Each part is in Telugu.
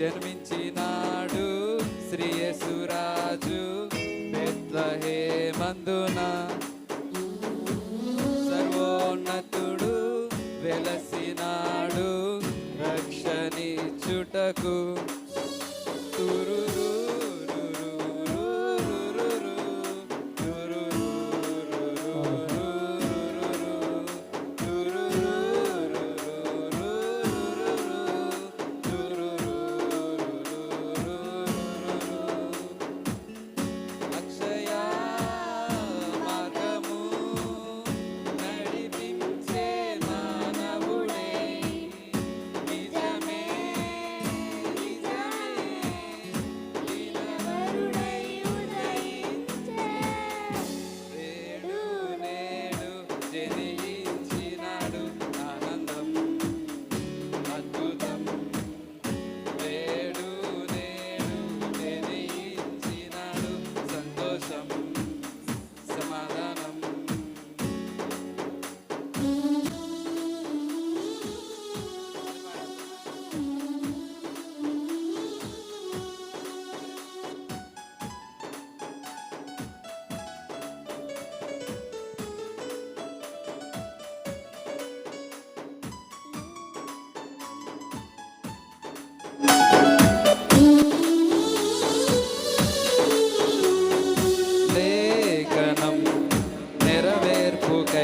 జన్మించినాడు శ్రీయసురాజు బెత్లహే మందున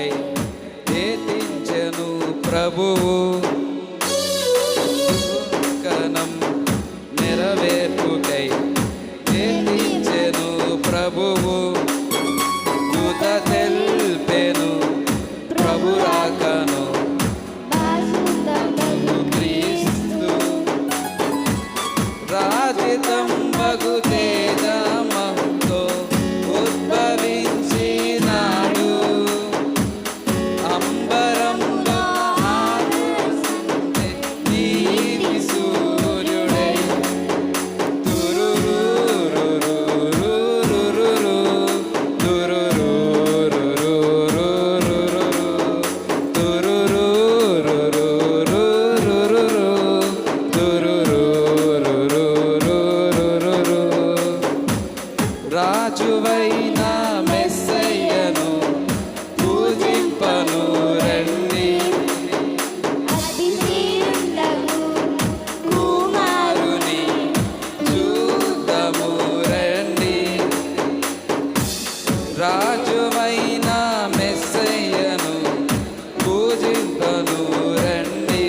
కొరకై వేదించను ప్రభువు. కనం నెరవేర్పుకై వేదించను ప్రభువు. రాజువైన మెస్సయ్యను పూజింపను రండి. కుమారుని చూద్దాము రండి. రాజువైన మెస్సయ్యను పూజింపను రండి.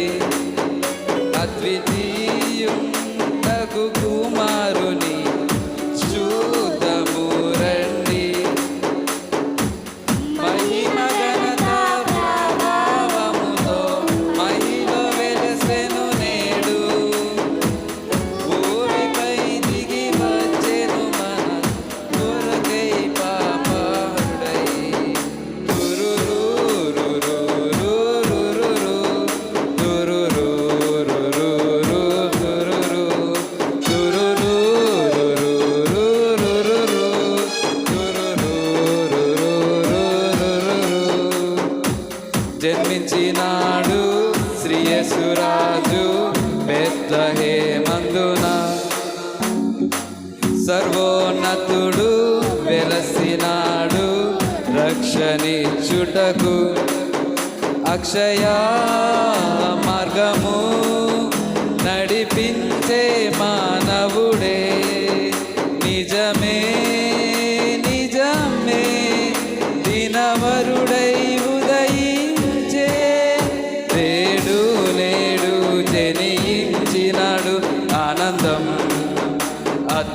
జన్మించినాడు శ్రీయసురాజు బెత్లహేమందున. సర్వోన్నతుడు వెలసినాడు రక్షణిచ్చుటకు. అక్షయ మార్గము నడిపించే మా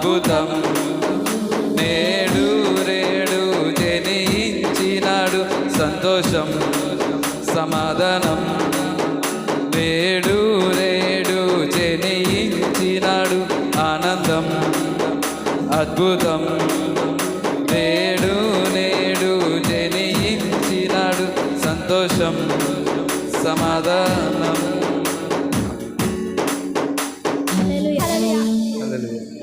అద్భుతం నేడు రేడు జనించినాడు. సంతోషం సమాధానం నేడు రేడు జనించినాడు. ఆనందం అద్భుతం నేడు నేడు జనించినాడు. సంతోషం సమాధానం Hallelujah.